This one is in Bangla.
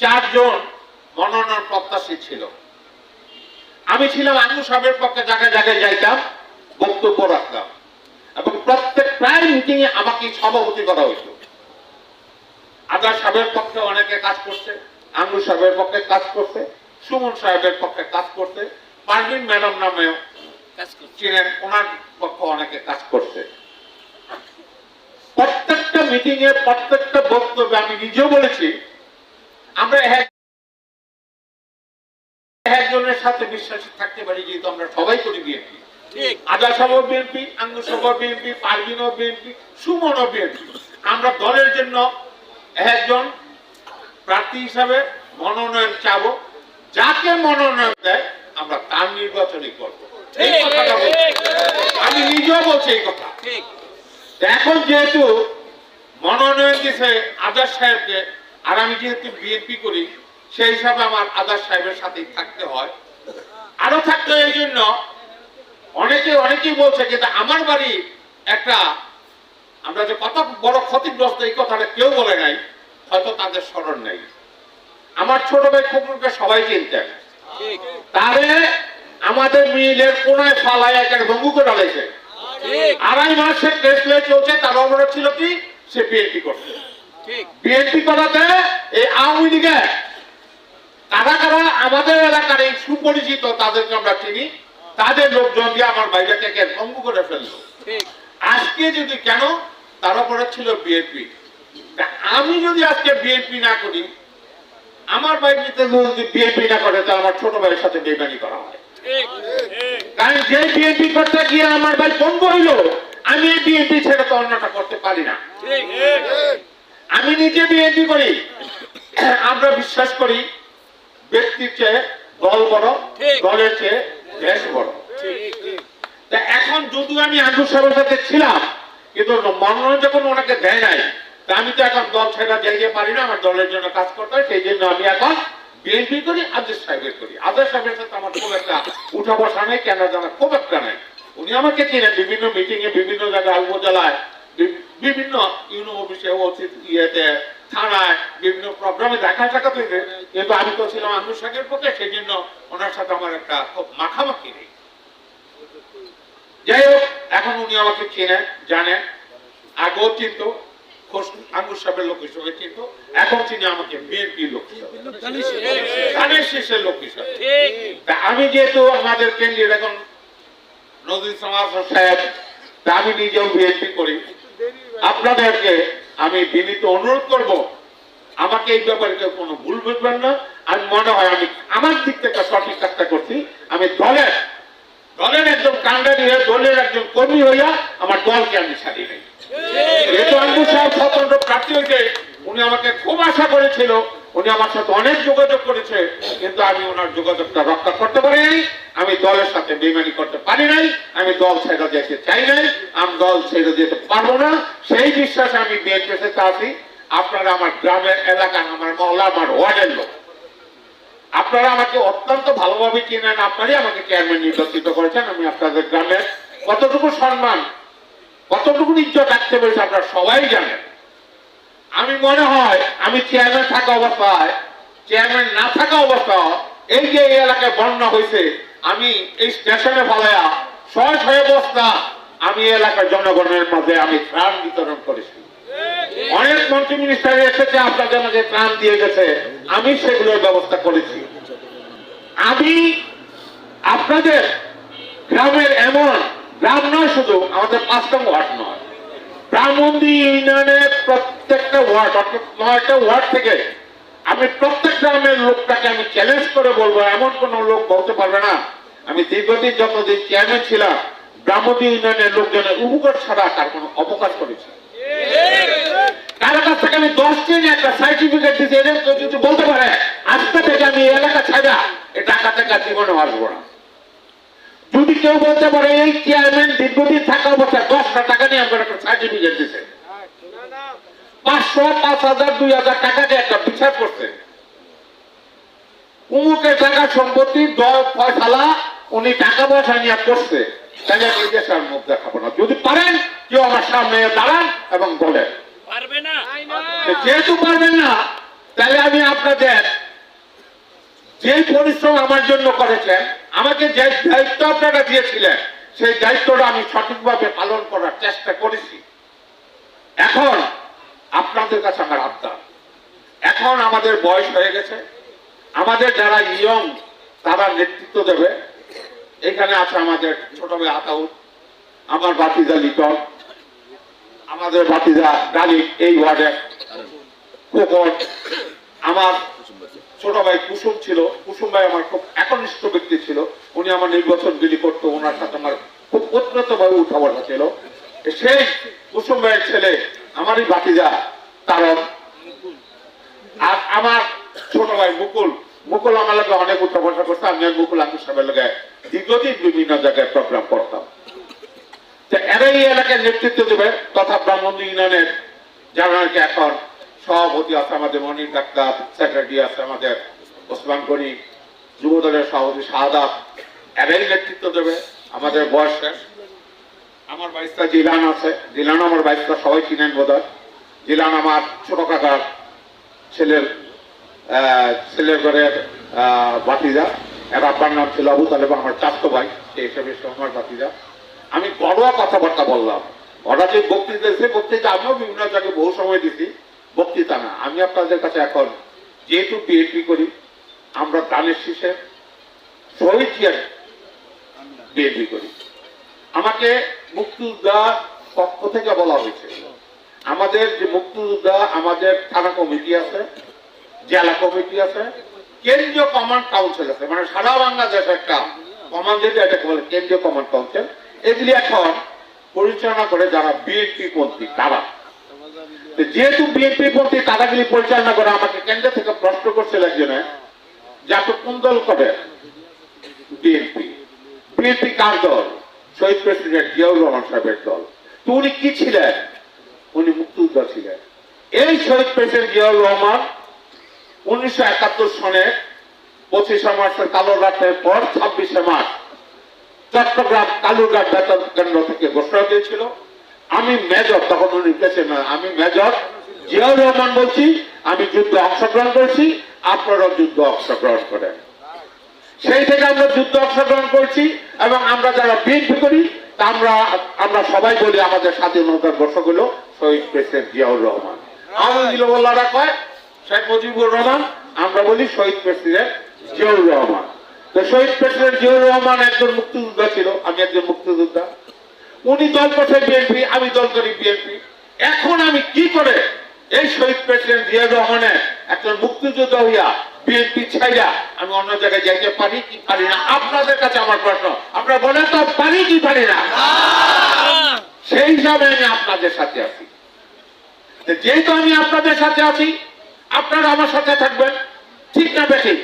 চারজন মনোনয়ন প্রত্যাশী ছিল। আমি ছিলাম আঙ্গু সাহেবের পক্ষে জায়গায় জায়গায় যাইতাম বক্তব্য রাখতাম। এবং প্রত্যেক প্রায় মিটিং এ আমাকে সভাপতি করা হয়েছিল আদার সাহেবের পক্ষে অনেকে কাজ করছে আঙ্গু সাহেবের পক্ষে কাজ করছে সুমন সাহেবের পক্ষে কাজ করছে পারভিন ম্যাডাম নামেও করছে। চিনেন ওনার পক্ষে অনেকে কাজ করছে। প্রত্যেকটা মিটিং এ প্রত্যেকটা বক্তব্যে আমি নিজেও বলেছি আমরা একজনের সাথে বিশ্বাসী থাকতে পারি যেহেতু আমরা সবাই করি বিএনপি। বিএনপি আঙ্গুসভা বিএনপি পারভিনও বিএনপি সুমনও বিএনপি। আমরা দলের জন্য একজন প্রার্থী হিসাবে মনোনয়ন চাব। যাকে মনোনয়ন দেয় আমরা তার নির্বাচনই করব। আমি নিজেও বলছি এই কথা। এখন যেহেতু মনোনয়ন দিছে আদার সাহেবকে আর আমি যেহেতু বিএনপি করি সেই হিসাবে আমার আদার সাহেবের সাথেই থাকতে হয়। আরও থাকতে এই জন্য অনেকে অনেকেই বলছে কিন্তু আমার বাড়ি একটা আমরা যে কত বড় ক্ষতিগ্রস্ত এই কথাটা কেউ বলে নাই হয়তো তাদের স্মরণ নেই। আমার ছোট ভাই খবরকে সবাই চিনতেন। তারে আমাদের মিলের কোনায় ফালায় একটা ভঙ্গু করে ডালাইছে ঠিক। আড়াই মাসের টেস্ট চলছে তার অবরোধ ছিল কি? সে বিএনপি করছে। বিএনপি করাতে এই আওয়ামী লীগে কারা কারা আমাদের এলাকার এই সুপরিচিত তাদেরকে আমরা চিনি। তাদের লোকজন দিয়ে আমার বাইরেকে ভঙ্গু করে ফেলল। আজকে যদি কেন? তার উপরে ছিল বিএনপি। আমি যদি আজকে বিএনপি না করি আমার বাইরে যদি বিএনপি না করে তাহলে আমার ছোট ভাইয়ের সাথে বেমানি করা হয়। কারণ যে বিএনপি করতে গিয়ে আমার ভাই বন্ধ হইল আমি এই বিএনপি ছেড়ে তো অন্যটা করতে পারি না। আমি নিজে বিএনপি করি। আমরা বিশ্বাস করি ব্যক্তির চেয়ে দল বড় দলের চেয়ে দেশ বড়। তা এখন যদিও আমি আঙ্গুর সাহেবের সাথে ছিলাম কিন্তু মনোনয়ন যখন ওনাকে দেয় নাই তা আমি তো এখন দল ছেড়া যাইতে পারি না আমার দলের জন্য কাজ করতে হয় সেই জন্য আমি এখন বিএনপি করি আদেশ সাহেবের করি। আদেশ সাহেবের সাথে আমার খুব একটা উঠা বসা নেই কেন জানা খুব একটা নেই। উনি আমাকে চিনেন বিভিন্ন মিটিং এ বিভিন্ন জায়গায় উপজেলায় বিভিন্ন ইয়েতে, থানায় বিভিন্ন প্রোগ্রামে দেখা কিন্তু আমি তো ছিলাম পক্ষে সেই জন্য ওনার সাথে আমার একটা খুব মাখামাখি নেই। যাই হোক, এখন উনি আমাকে চেনেন জানেন আগেও চিনত লোক হিসেবে চিনত। এখন চিনি আমাকে বিএনপি লোক শেষের লোক হিসেবে। আমি যেহেতু আমাদের কেন্দ্রীয় এখন নদী সমাজ সাহেব আমি নিজেও বিএনপি করি। আপনাদেরকে আমি বিনীত অনুরোধ করব আমাকে এই ব্যাপারে কেউ কোনো ভুল বুঝবেন না। আমি মনে হয় আমি আমার দিক থেকে সঠিক কাজটা করছি। আমি দলের দলের একজন কান্ডারি হয়ে দলের একজন কর্মী হইয়া আমার দলকে আমি ছাড়ি নাই। যেহেতু আমি সাহেব স্বতন্ত্র প্রার্থী হয়েছে উনি আমাকে খুব আশা করেছিল উনি আমার সাথে অনেক যোগাযোগ করেছে, কিন্তু আমি ওনার যোগাযোগটা রক্ষা করতে পারি নাই আমি দলের সাথে বেমানি করতে পারি নাই, আমি দল ছেড়ে যেতে চাই নাই, আমি দল ছেড়ে যেতে পারব না। সেই বিশ্বাসে আমি বিএনপি সাথে আছি আপনারা আমার গ্রামের এলাকা আমার মহল্লা আমার ওয়ার্ডের লোক। আপনারা আমাকে অত্যন্ত ভালোভাবে চেনেন, আপনারই আমাকে চেয়ারম্যান নির্বাচিত করেছেন। আমি আপনাদের গ্রামের কতটুকু সম্মান, কতটুকু ইজ্জত রাখতে পেরেছি, আপনারা সবাই জানেন। আমি মনে হয় আমি চেয়ারম্যান থাকা অবস্থায় চেয়ারম্যান না থাকা অবস্থায় এই যে এই এলাকায় বন্যা হয়েছে, আমি এই স্টেশনে ফলাইয়া ছয় ছয় বস্তা, আমি এলাকার জনগণের মধ্যে আমি ত্রাণ বিতরণ করেছি। অনেক মন্ত্রী মিনিস্টার এসেছে, আপনাদের মাঝে ত্রাণ দিয়ে গেছে, আমি সেগুলোর ব্যবস্থা করেছি। আমি আপনাদের গ্রামের এমন গ্রাম নয় শুধু, আমাদের পাঁচটা ওয়ার্ড নয়। ব্রাহ্মণদি ইউনিয়নের প্রত্যেকটা ওয়ার্ড, অর্থাৎ নয়টা ওয়ার্ড থেকে আমি প্রত্যেক গ্রামের লোকটাকে আমি চ্যালেঞ্জ করে বলব, এমন কোন লোক বলতে পারবে না। আমি দীর্ঘদিন যতদিন চেয়ারম্যান ছিলাম ব্রাহ্মণদি ইউনিয়নের লোকজনের উপকার ছাড়া তার কোনো অপকার করেছি কারও কাছ থেকে আমি দশ দিন একটা সার্টিফিকেট এদের কেউ যদি বলতে পারে, আজকে থেকে আমি এলাকা ছাড়া এই টাকা টাকা জীবনে আসব না। যদি কেউ বলতে পারে এই চেয়ারম্যান দীর্ঘদিন থাকা অবস্থায় দশটা টাকা নিয়ে আমার একটা সার্টিফিকেট দিতে পাঁচশো পাঁচ হাজার দুই হাজার টাকা দিয়ে একটা বিচার করছে। উমুকের টাকা সম্পত্তি ফয়সালা উনি টাকা পয়সা নিয়ে করছে। তাহলে আমি দেশের মুখ দেখাবো না। যদি পারেন কেউ আমার সামনে দাঁড়ান এবং বলেন। পারবে না। যেহেতু পারবেন না তাহলে আমি আপনাদের যে পরিশ্রম আমার জন্য করেছেন আমাকে যে দায়িত্ব আপনারা দিয়েছিলেন, সেই দায়িত্বটা আমি সঠিকভাবে পালন করার চেষ্টা করেছি। এখন আপনাদের কাছে আমার আবদার। এখন আমাদের বয়স হয়ে গেছে। আমাদের যারা ইয়ং, তারা নেতৃত্ব দেবে। এখানে আছে আমাদের ছোট ভাই আতাউর আমার বাতিজা লিটন, আমাদের বাতিজা ডালিম এই ওয়ার্ডের খোকন, আমার ছোট ভাই কুসুম ছিল। কুসুম ভাই আমার খুব একনিষ্ঠ ব্যক্তি ছিল। উনি আমার নির্বাচন বিলি করতো, ওনার সাথে আমার খুব উন্নত ভাবে উঠা বসা ছিল সেই কুসুম ভাইয়ের ছেলে আমারই বাতিজা তারক আর আমার ছোট ভাই মুকুল। মুকুল আমার লগে অনেক উঠা বসা করতো আমি আর মুকুল আমি সবার লগে দীর্ঘদিন বিভিন্ন জায়গায় প্রোগ্রাম করতাম। তো এরা এই এলাকার নেতৃত্ব দেবে তথা ব্রাহ্মণ ইউনিয়নের যারা এখন সভাপতি আছে আমাদের মনির ডাক্তার, সেক্রেটারি আছে আমাদের ওসমান গনি যুব দলের সভাপতি শাহাদাত এরাই নেতৃত্ব দেবে, আমাদের বয়স শেষ। আমার বাইশটা জিলান আছে। জিলান আমার বাইশটা সবাই চিনেন বোধ জিলান আমার ছোট কাকার ছেলের ছেলের ঘরের ভাতিজা। এর আব্বার নাম ছিল আবু তালেব, আমার চাস্ত ভাই, সেই হিসেবে আমার ভাতিজা। আমি ঘরোয়া কথাবার্তা বললাম। ওরা যে বক্তৃতা দিচ্ছে বক্তৃতা আমিও বিভিন্ন জায়গায় বহু সময় দিছি। বক্তৃতা না। আমি আপনাদের কাছে এখন যেহেতু বিএনপি করি, আমরা দানের শীষে শহীদ করি। আমাকে মুক্তিযোদ্ধার পক্ষ থেকে বলা হয়েছে। আমাদের যে মুক্তিযোদ্ধা, আমাদের থানা কমিটি আছে, জেলা কমিটি আছে, কেন্দ্রীয় কমান্ড কাউন্সিল আছে। মানে সারা বাংলাদেশ একটা কমান্ড, যেটা এটাকে বলে কেন্দ্রীয় কমান্ড কাউন্সিল। এগুলি এখন পরিচালনা করে যারা বিএনপি পন্থী তারা। যেহেতু বিএনপি পন্থী তারাগুলি পরিচালনা করে আমাকে কেন্দ্র থেকে প্রশ্ন করছিল একজনে যে কোন দল করে বিএনপি। বিএনপি কার দল? শহীদ প্রেসিডেন্ট জিয়াউর রহমান সাহেবের দল। তো উনি কি ছিলেন? উনি মুক্তিযোদ্ধা ছিলেন। এই শহীদ প্রেসিডেন্ট জিয়াউর রহমান উনিশশো একাত্তর সনে পঁচিশে মার্চের কালো রাতের পর ছাব্বিশে মার্চ চট্টগ্রাম কালুরঘাট বেতন কেন্দ্র থেকে ঘোষণা দিয়েছিল। আমি মেজর তখন উনি প্রেসিডেন্ট আমি মেজর জিয়াউর রহমান বলছি, আমি যুদ্ধে অংশগ্রহণ করেছি, আপনারাও যুদ্ধ অংশগ্রহণ করেন। সেই থেকে আমরা যুদ্ধ অংশগ্রহণ করছি, এবং আমরা যারা বিএনপি করি আমরা আমরা সবাই বলি আমাদের স্বাধীনতার হলো শহীদ প্রেসিডেন্ট জিয়াউর রহমান। আওয়ামী কয়? শেখ মুজিবুর রহমান। আমরা বলি শহীদ প্রেসিডেন্ট জিয়াউর রহমান। তো শহীদ প্রেসিডেন্ট জিয়াউর রহমান একজন মুক্তিযোদ্ধা ছিল, আমি একজন মুক্তিযোদ্ধা। উনি দল করছে বিএনপি আমি দল করি বিএনপি। এখন আমি কি করে এই শহীদ প্রেসিডেন্ট জিয়াউর রহমানের একজন মুক্তিযোদ্ধা হইয়া বিএনপি ছাইরা আমি অন্য জায়গায় যাইতে পারি কি পারি না? আপনাদের কাছে আমার প্রশ্ন। আপনারা বলেন তো পারি কি পারি না? সেই হিসাবে আমি আপনাদের সাথে আছি। যেহেতু আমি আপনাদের সাথে আছি আপনারা আমার সাথে থাকবেন। ঠিক না বেশি